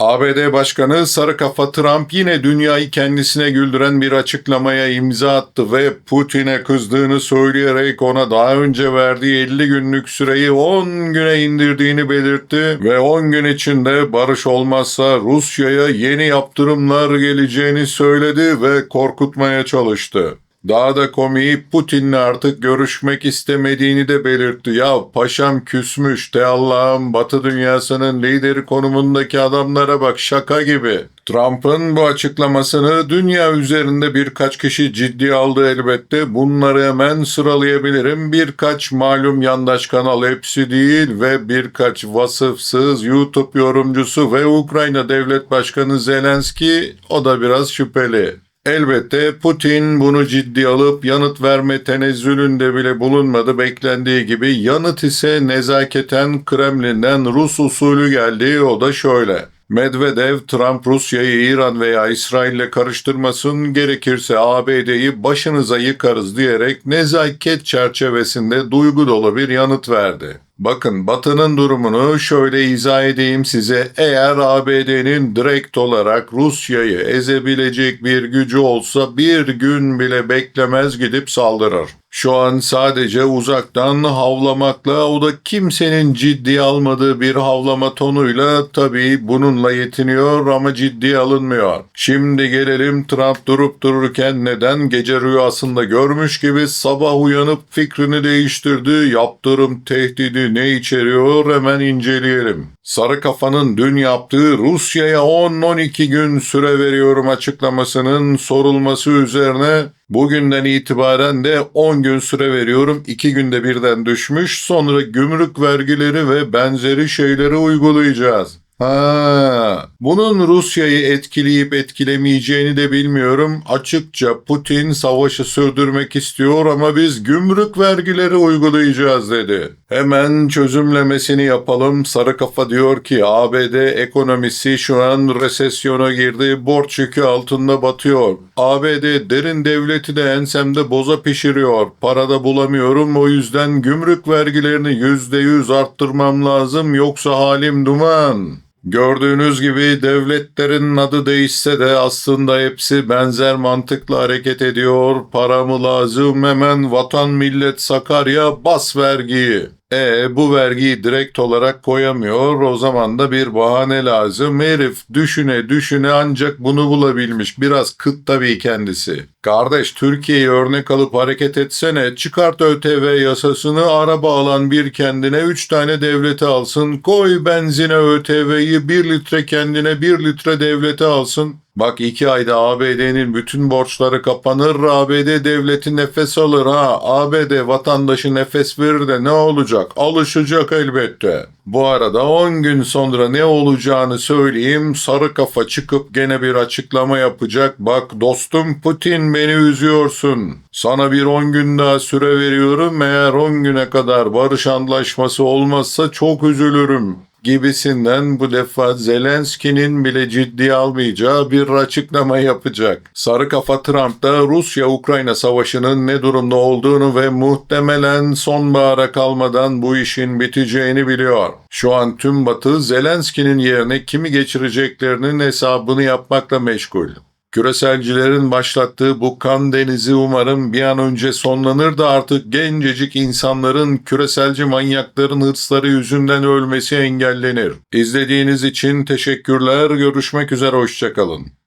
ABD Başkanı Sarı Kafa Trump yine dünyayı kendisine güldüren bir açıklamaya imza attı ve Putin'e kızdığını söyleyerek ona daha önce verdiği 50 günlük süreyi 10 güne indirdiğini belirtti ve 10 gün içinde barış olmazsa Rusya'ya yeni yaptırımlar geleceğini söyledi ve korkutmaya çalıştı. Daha da komiği Putin'le artık görüşmek istemediğini de belirtti. Ya paşam küsmüş de Allah'ım batı dünyasının lideri konumundaki adamlara bak şaka gibi. Trump'ın bu açıklamasını dünya üzerinde birkaç kişi ciddi aldı elbette. Bunları hemen sıralayabilirim. Birkaç malum yandaş kanal hepsi değil ve birkaç vasıfsız YouTube yorumcusu ve Ukrayna Devlet Başkanı Zelenski o da biraz şüpheli. Elbette Putin bunu ciddi alıp yanıt verme tenezzülünde bile bulunmadı beklendiği gibi. Yanıt ise nezaketen Kremlin'den Rus usulü geldi. O da şöyle. Medvedev, Trump Rusya'yı İran veya İsrail'le karıştırmasın, gerekirse ABD'yi başınıza yıkarız diyerek nezaket çerçevesinde duygu dolu bir yanıt verdi. Bakın Batı'nın durumunu şöyle izah edeyim size. Eğer ABD'nin direkt olarak Rusya'yı ezebilecek bir gücü olsa bir gün bile beklemez gidip saldırır. Şu an sadece uzaktan havlamakla o da kimsenin ciddiye almadığı bir havlama tonuyla tabii bununla yetiniyor ama ciddiye alınmıyor. Şimdi gelelim Trump durup dururken neden gece rüyasında görmüş gibi sabah uyanıp fikrini değiştirdi, yaptırım tehdidi ne içeriyor hemen inceleyelim. Sarı kafanın dün yaptığı Rusya'ya 10-12 gün süre veriyorum açıklamasının sorulması üzerine bugünden itibaren de 10 gün süre veriyorum 2 günde birden düşmüş sonra gümrük vergileri ve benzeri şeyleri uygulayacağız. Ha, bunun Rusya'yı etkileyip etkilemeyeceğini de bilmiyorum. Açıkça Putin savaşı sürdürmek istiyor ama biz gümrük vergileri uygulayacağız dedi. Hemen çözümlemesini yapalım. Sarı kafa diyor ki ABD ekonomisi şu an resesyona girdi. Borç yükü altında batıyor. ABD derin devleti de ensemde boza pişiriyor. Para da bulamıyorum. O yüzden gümrük vergilerini %100 arttırmam lazım yoksa halim duman. Gördüğünüz gibi devletlerin adı değişse de aslında hepsi benzer mantıkla hareket ediyor. Paramı lazım hemen vatan millet Sakarya bas vergiyi. E bu vergiyi direkt olarak koyamıyor. O zaman da bir bahane lazım. Herif düşüne düşüne ancak bunu bulabilmiş. Biraz kıt tabii kendisi. Kardeş Türkiye'yi örnek alıp hareket etsene. Çıkart ÖTV yasasını araba alan bir kendine 3 tane devlete alsın. Koy benzine ÖTV'yi 1 litre kendine 1 litre devlete alsın. Bak iki ayda ABD'nin bütün borçları kapanır, ABD devleti nefes alır ha. ABD vatandaşı nefes verir de ne olacak? Alışacak elbette. Bu arada 10 gün sonra ne olacağını söyleyeyim. Sarı kafa çıkıp gene bir açıklama yapacak. Bak dostum Putin beni üzüyorsun. Sana bir 10 gün daha süre veriyorum. Eğer 10 güne kadar barış anlaşması olmazsa çok üzülürüm gibisinden bu defa Zelenski'nin bile ciddiye almayacağı bir açıklama yapacak. Sarı kafa Trump da Rusya-Ukrayna savaşının ne durumda olduğunu ve muhtemelen sonbahara kalmadan bu işin biteceğini biliyor. Şu an tüm Batı Zelenski'nin yerine kimi geçireceklerinin hesabını yapmakla meşgul. Küreselcilerin başlattığı bu kan denizi umarım bir an önce sonlanır da artık gencecik insanların küreselci manyakların hırsları yüzünden ölmesi engellenir. İzlediğiniz için teşekkürler. Görüşmek üzere hoşçakalın.